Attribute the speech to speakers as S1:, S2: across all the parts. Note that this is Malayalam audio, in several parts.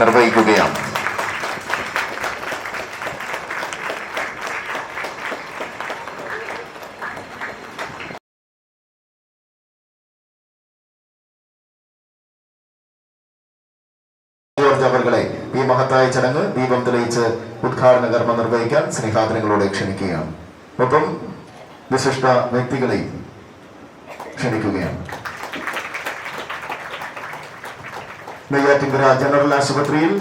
S1: നിർവഹിക്കുകയാണ്. അവർകളെ ഈ മഹത്തായ ചടങ്ങ് ദീപം തെളിയിച്ച് ഉദ്ഘാടന കർമ്മം നിർവഹിക്കാൻ സ്നേഹാദരങ്ങളോടെ ക്ഷണിക്കുകയാണ്. ഒപ്പം വിശിഷ്ട വ്യക്തികളെയും ക്ഷണിക്കുകയാണ്. നെയ്യാറ്റിൻകര ജനറൽ ആശുപത്രിയിൽ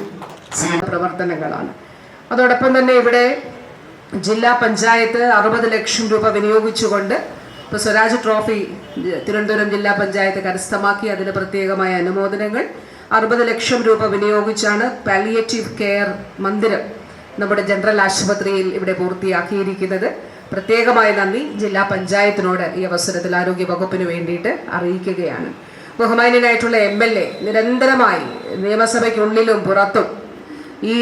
S2: പ്രവർത്തനങ്ങളാണ്. അതോടൊപ്പം തന്നെ ഇവിടെ ജില്ലാ പഞ്ചായത്ത് അറുപത് ലക്ഷം രൂപ വിനിയോഗിച്ചുകൊണ്ട് ഇപ്പോൾ സ്വരാജ് ട്രോഫി തിരുവനന്തപുരം ജില്ലാ പഞ്ചായത്ത് കരസ്ഥമാക്കി അതിന് പ്രത്യേകമായ അനുമോദനങ്ങൾ. അറുപത് ലക്ഷം രൂപ വിനിയോഗിച്ചാണ് പാലിയേറ്റീവ് കെയർ മന്ദിരം നമ്മുടെ ജനറൽ ആശുപത്രിയിൽ ഇവിടെ പൂർത്തിയാക്കിയിരിക്കുന്നത്. പ്രത്യേകമായ നന്ദി ജില്ലാ പഞ്ചായത്തിനോട് ഈ അവസരത്തിൽ ആരോഗ്യ വകുപ്പിന് വേണ്ടിയിട്ട് അറിയിക്കുകയാണ്. ബഹുമാന്യനായിട്ടുള്ള എം എൽ എ നിരന്തരമായി നിയമസഭയ്ക്കുള്ളിലും പുറത്തും ഈ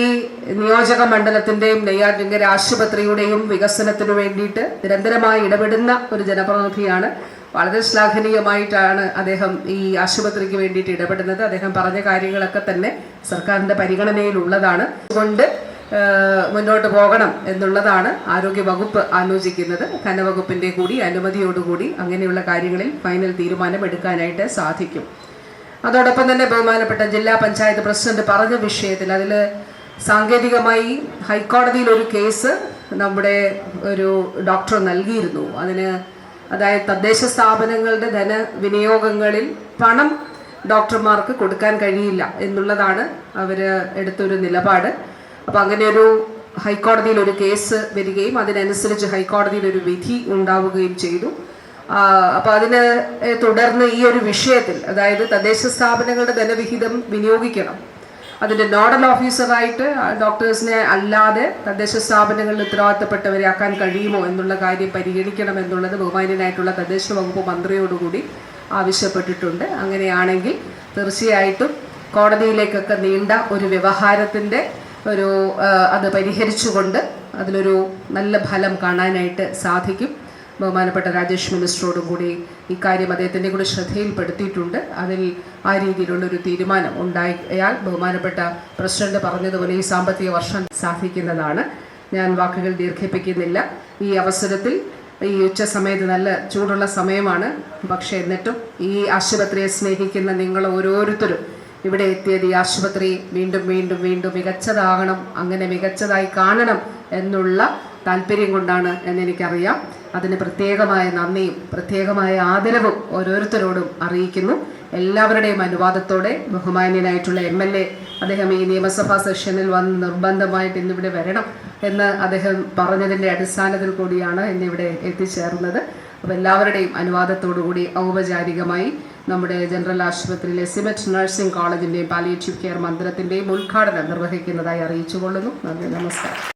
S2: നിയോജക മണ്ഡലത്തിന്റെയും നെയ്യാറ്റിങ്കര ആശുപത്രിയുടെയും വികസനത്തിനു വേണ്ടിയിട്ട് നിരന്തരമായി ഇടപെടുന്ന ഒരു ജനപ്രതിനിധിയാണ്. വളരെ ശ്ലാഘനീയമായിട്ടാണ് അദ്ദേഹം ഈ ആശുപത്രിക്ക് വേണ്ടിയിട്ട് ഇടപെടുന്നത്. അദ്ദേഹം പറഞ്ഞ കാര്യങ്ങളൊക്കെ തന്നെ സർക്കാരിന്റെ പരിഗണനയിലുള്ളതാണ്. അതുകൊണ്ട് മുന്നോട്ട് പോകണം എന്നുള്ളതാണ് ആരോഗ്യ വകുപ്പ് ആലോചിക്കുന്നത്. ധനവകുപ്പിന്റെ കൂടി അനുമതിയോടുകൂടി അങ്ങനെയുള്ള കാര്യങ്ങളിൽ ഫൈനൽ തീരുമാനം എടുക്കാനായിട്ട് സാധിക്കും. അതോടൊപ്പം തന്നെ ബഹുമാനപ്പെട്ട ജില്ലാ പഞ്ചായത്ത് പ്രസിഡന്റ് പറഞ്ഞ വിഷയത്തിൽ അതിൽ സാങ്കേതികമായി ഹൈക്കോടതിയിൽ ഒരു കേസ് നമ്മുടെ ഒരു ഡോക്ടർ നൽകിയിരുന്നു. അതിന് അതായത് തദ്ദേശ സ്ഥാപനങ്ങളുടെ ധനവിനിയോഗങ്ങളിൽ പണം ഡോക്ടർമാർക്ക് കൊടുക്കാൻ കഴിയില്ല എന്നുള്ളതാണ് അവർ എടുത്തൊരു നിലപാട്. അപ്പം അങ്ങനെ ഒരു ഹൈക്കോടതിയിൽ ഒരു കേസ് വരികയും അതിനനുസരിച്ച് ഹൈക്കോടതിയിൽ ഒരു വിധി ഉണ്ടാവുകയും ചെയ്തു. അപ്പൊ അതിന് തുടർന്ന് ഈ ഒരു വിഷയത്തിൽ അതായത് തദ്ദേശ സ്ഥാപനങ്ങളുടെ ധനവിഹിതം വിനിയോഗിക്കണം. അതിന്റെ നോഡൽ ഓഫീസറായിട്ട് ഡോക്ടേഴ്സിനെ അല്ലാതെ തദ്ദേശ സ്ഥാപനങ്ങളിൽ ഉത്തരവാദിത്തപ്പെട്ടവരെ ആക്കാൻ കഴിയുമോ എന്നുള്ള കാര്യം പരിഗണിക്കണം എന്നുള്ളത് ബഹുമാന്യനായിട്ടുള്ള തദ്ദേശ വകുപ്പ് മന്ത്രിയോടുകൂടി ആവശ്യപ്പെട്ടിട്ടുണ്ട്. അങ്ങനെയാണെങ്കിൽ തീർച്ചയായിട്ടും കോടതിയിലേക്കൊക്കെ നീണ്ട ഒരു വ്യവഹാരത്തിന്റെ ഒരു അത് പരിഹരിച്ചുകൊണ്ട് അതിലൊരു നല്ല ഫലം കാണാനായിട്ട് സാധിക്കും. ബഹുമാനപ്പെട്ട രാജേഷ് മിനിസ്റ്ററോടും കൂടി ഇക്കാര്യം അദ്ദേഹത്തിന്റെ കൂടി ശ്രദ്ധയിൽപ്പെടുത്തിയിട്ടുണ്ട്. അതിൽ ആ രീതിയിലുള്ളൊരു തീരുമാനം ഉണ്ടായാൽ ബഹുമാനപ്പെട്ട പ്രസിഡന്റ് പറഞ്ഞതുപോലെ ഈ സാമ്പത്തിക വർഷം സാധിക്കുന്നതാണ്. ഞാൻ വാക്കുകൾ ദീർഘിപ്പിക്കുന്നില്ല. ഈ അവസരത്തിൽ ഈ ഉച്ച സമയത്ത് നല്ല ചൂടുള്ള സമയമാണ്. പക്ഷേ എന്നിട്ടും ഈ ആശുപത്രിയെ സ്നേഹിക്കുന്ന നിങ്ങൾ ഓരോരുത്തരും ഇവിടെ എത്തിയത് ഈ ആശുപത്രി വീണ്ടും വീണ്ടും വീണ്ടും മികച്ചതാകണം അങ്ങനെ മികച്ചതായി കാണണം എന്നുള്ള താല്പര്യം കൊണ്ടാണ് എന്നെനിക്കറിയാം. അതിന് പ്രത്യേകമായ നന്ദിയും പ്രത്യേകമായ ആദരവും ഓരോരുത്തരോടും അറിയിക്കുന്നു. എല്ലാവരുടെയും അനുവാദത്തോടെ ബഹുമാന്യനായിട്ടുള്ള എം എൽ എ അദ്ദേഹം ഈ നിയമസഭാ സെഷനിൽ വന്ന് നിർബന്ധമായിട്ട് ഇന്നിവിടെ വരണം എന്ന് അദ്ദേഹം പറഞ്ഞതിന്റെ അടിസ്ഥാനത്തിൽ കൂടിയാണ് ഇന്നിവിടെ എത്തിച്ചേർന്നത്. അപ്പോൾ എല്ലാവരുടെയും അനുവാദത്തോടുകൂടി ഔപചാരികമായി നമ്മുടെ ജനറൽ ആശുപത്രിയിലെ സിമറ്റ് നഴ്സിംഗ് കോളേജിന്റെയും പാലിയേറ്റീവ് കെയർ മന്ദിരത്തിന്റെയും ഉദ്ഘാടനം നിർവഹിക്കുന്നതായി അറിയിച്ചു കൊള്ളുന്നു നന്ദി നമസ്കാരം.